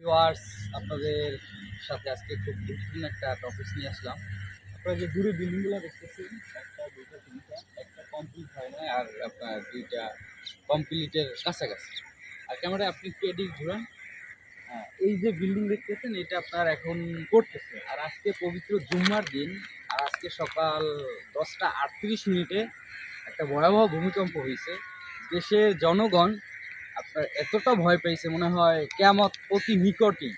Viewers আপনাদের সাথে আজকে খুব গুরুত্বপূর্ণ একটা টপিক নিয়ে আসলাম। আপনারা যে দূরে বিল্ডিংগুলো দেখতেছেন একটা দুইটা তিনটা একটা কমপ্লিট হয় না আর আপনার দুইটা কমপ্লিটের কাছাকাছি। আর ক্যামেরায় আপনি একটু এদিক ঘুরান। হ্যাঁ, এই যে বিল্ডিং দেখতেছেন এটা আপনার এখন করতেছে। আর আজকে পবিত্র জুম্মার দিন আর আজকে সকাল দশটা আটত্রিশ মিনিটে একটা ভয়াবহ ভূমিকম্প হয়েছে। দেশের জনগণ আপনার এতটা ভয় পেয়েছে, মনে হয় কেমত অতি নিকটই।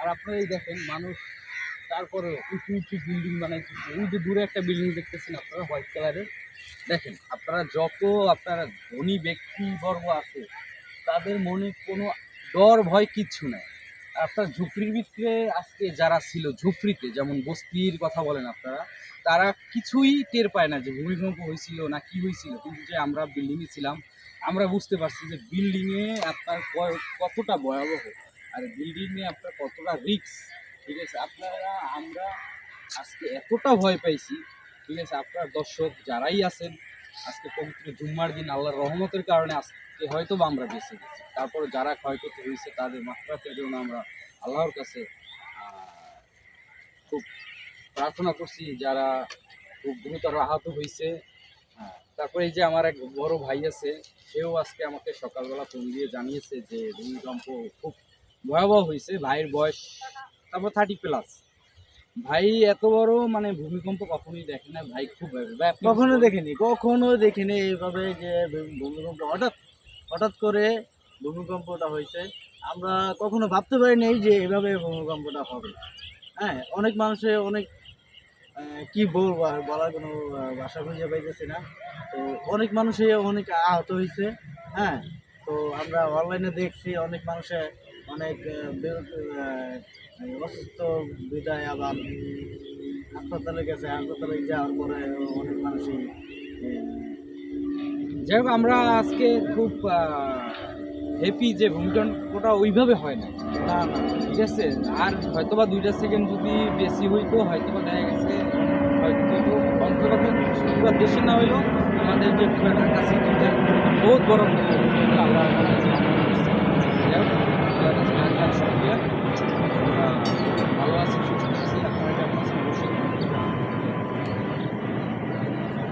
আর আপনারা এই দেখেন, মানুষ তারপরে উঁচু উঁচু বিল্ডিং বানাইতেছে। ওই যে দূরে একটা বিল্ডিং দেখতেছেন আপনারা হোয়াইট কালারের দেখেন, আপনারা যত আপনারা ধনী ব্যক্তিবর্গ আছে, তাদের মনে কোনো ডর, ভয় কিচ্ছু নাই। আপনার ঝুপড়ির ভিতরে আজকে যারা ছিল, ঝুপড়িতে, যেমন বস্তির কথা বলেন আপনারা, তারা কিছুই টের পায় না যে ভূমিকম্প হয়েছিল না কি হয়েছিল। কিন্তু যে আমরা বিল্ডিংয়ে ছিলাম, আমরা বুঝতে পারছি যে বিল্ডিংয়ে আপনার কতটা ভয়াবহ। আর বিল্ডিংয়ে আপনার কতটা রিস্ক ঠিক আছে? আপনারা, আমরা আজকে এতটা ভয় পাইছি, ঠিক আছে? আপনার দর্শক যারাই আছেন আজকে পবিত্র জুম্মার দিন আল্লাহর রহমতের কারণে আজকে হয়তো বা আমরা বেঁচে গেছি। তারপরে যারা ক্ষয়ক্ষতি হয়েছে তাদের মাত্রাতের জন্য আমরা আল্লাহর কাছে খুব প্রার্থনা করছি যারা খুব গুরুতর আহত হয়েছে। হ্যাঁ, তারপরে এই যে আমার এক বড় ভাই আছে সেও আজকে আমাকে সকালবেলা ফোন দিয়ে জানিয়েছে যে ভূমিকম্প খুব ভয়াবহ হয়েছে ভাইয়ের বয়স তারপর থার্টি প্লাস ভাই এত বড় মানে ভূমিকম্প কখনোই দেখে না। ভাই খুব কখনো দেখেনি? কখনো দেখিনি এইভাবে যে ভূমিকম্প। হঠাৎ হঠাৎ করে ভূমিকম্পটা হয়েছে। আমরা কখনো ভাবতে পারি পারিনি যে এভাবে ভূমিকম্পটা হবে। হ্যাঁ অনেক মানুষে অনেক কি বলব আর বলার কোনো ভাষা খুঁজে পাইতেছি না। তো অনেক মানুষে অনেক আহত হয়েছে। হ্যাঁ তো আমরা অনলাইনে দেখছি অনেক মানুষে অনেক অসুস্থ বিদায় আবার হাসপাতালে গেছে। হাসপাতালে যাওয়ার পরে অনেক মানুষই যাই হোক আমরা আজকে খুব হ্যাপি যে ভূমিকম্পটা ওইভাবে হয় না না না। ঠিক আছে? আর হয়তো বা দুইটা সেকেন্ড যদি বেশি হইতো হয়তো বা দেখা গেছে হয়তো অন্তত পুরো দেশে না হইলেও আমাদের যে পুরো ঢাকা সিটিতে বহুত বড় আল্লাহ